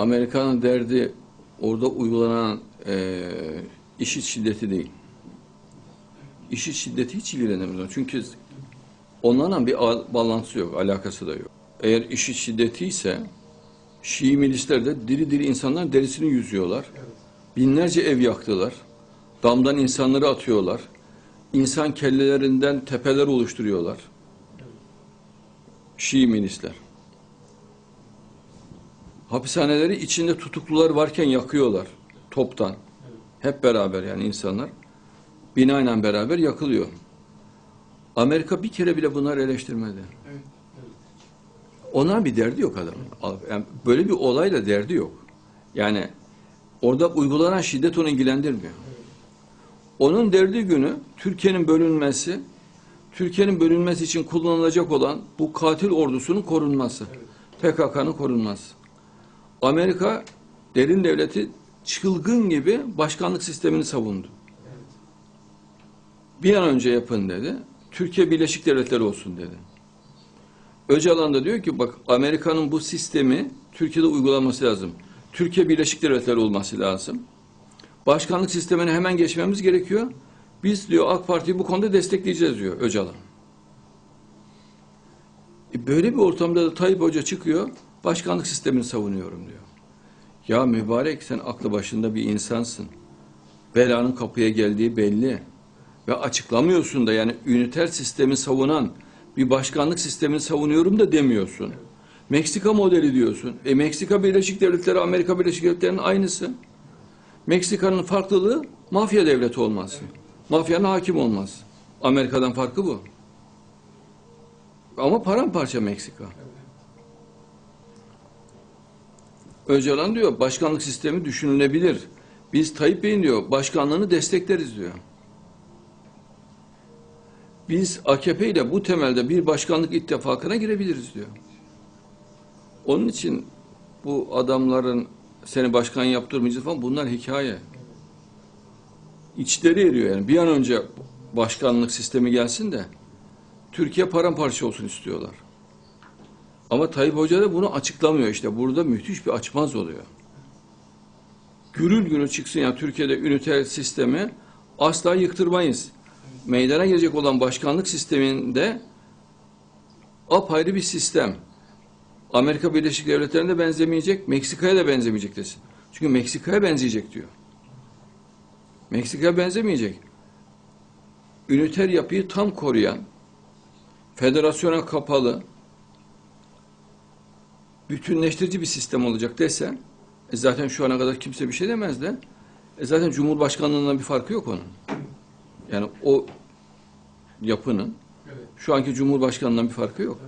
Amerika'nın derdi orada uygulanan e, işit şiddeti değil. İşit şiddeti hiç ilgilenemiyor. Çünkü onlarla bir bağlantısı yok, alakası da yok. Eğer işit şiddeti ise Şii milisler de diri diri insanların derisini yüzüyorlar. Binlerce ev yaktılar. Damdan insanları atıyorlar. İnsan kellelerinden tepeler oluşturuyorlar. Şii milisler. Hapishaneleri içinde tutuklular varken yakıyorlar. Toptan. Hep beraber yani insanlar. Binayla beraber yakılıyor. Amerika bir kere bile bunları eleştirmedi. Evet, Ona bir derdi yok adamın. Yani böyle bir olayla derdi yok. Yani orada uygulanan şiddet onu ilgilendirmiyor. Onun derdi günü Türkiye'nin bölünmesi, Türkiye'nin bölünmesi için kullanılacak olan bu katil ordusunun korunması. PKK'nın korunması. Amerika derin devleti çılgın gibi başkanlık sistemini savundu. Bir an önce yapın dedi. Türkiye Birleşik Devletleri olsun dedi. Öcalan da diyor ki bak Amerika'nın bu sistemi Türkiye'de uygulanması lazım. Türkiye Birleşik Devletleri olması lazım. Başkanlık sistemine hemen geçmemiz gerekiyor. Biz diyor AK Parti'yi bu konuda destekleyeceğiz diyor Öcalan. E böyle bir ortamda da Tayyip Hoca çıkıyor, başkanlık sistemini savunuyorum diyor. Ya mübarek sen aklı başında bir insansın. Belanın kapıya geldiği belli. Ve açıklamıyorsun da yani üniter sistemi savunan bir başkanlık sistemini savunuyorum da demiyorsun. Meksika modeli diyorsun. E Meksika Birleşik Devletleri Amerika Birleşik Devletleri'nin aynısı. Meksika'nın farklılığı mafya devleti olması. Mafyanın hakim olmaz. Amerika'dan farkı bu. Ama paramparça Meksika. Öcalan diyor başkanlık sistemi düşünülebilir. Biz Tayyip Bey'in diyor başkanlığını destekleriz diyor. Biz AKP ile bu temelde bir başkanlık ittifakına girebiliriz diyor. Onun için bu adamların seni başkan yaptırmayacağız falan bunlar hikaye. İçleri eriyor yani. Bir an önce başkanlık sistemi gelsin de Türkiye paramparça olsun istiyorlar. Ama Tayyip Hoca da bunu açıklamıyor işte. Burada müthiş bir açmaz oluyor. Gürül gürül çıksın ya Türkiye'de üniter sistemi asla yıktırmayız. Meydana gelecek olan başkanlık sisteminde apayrı bir sistem. Amerika Birleşik Devletleri'ne benzemeyecek, Meksika'ya da benzemeyecek desin. Çünkü Meksika'ya benzeyecek diyor. Meksika'ya benzemeyecek. Üniter yapıyı tam koruyan, federasyona kapalı, bütünleştirici bir sistem olacak desen, e zaten şu ana kadar kimse bir şey demez de, e zaten Cumhurbaşkanlığından bir farkı yok onun. Yani o yapının evet. şu anki Cumhurbaşkanlığından bir farkı yok.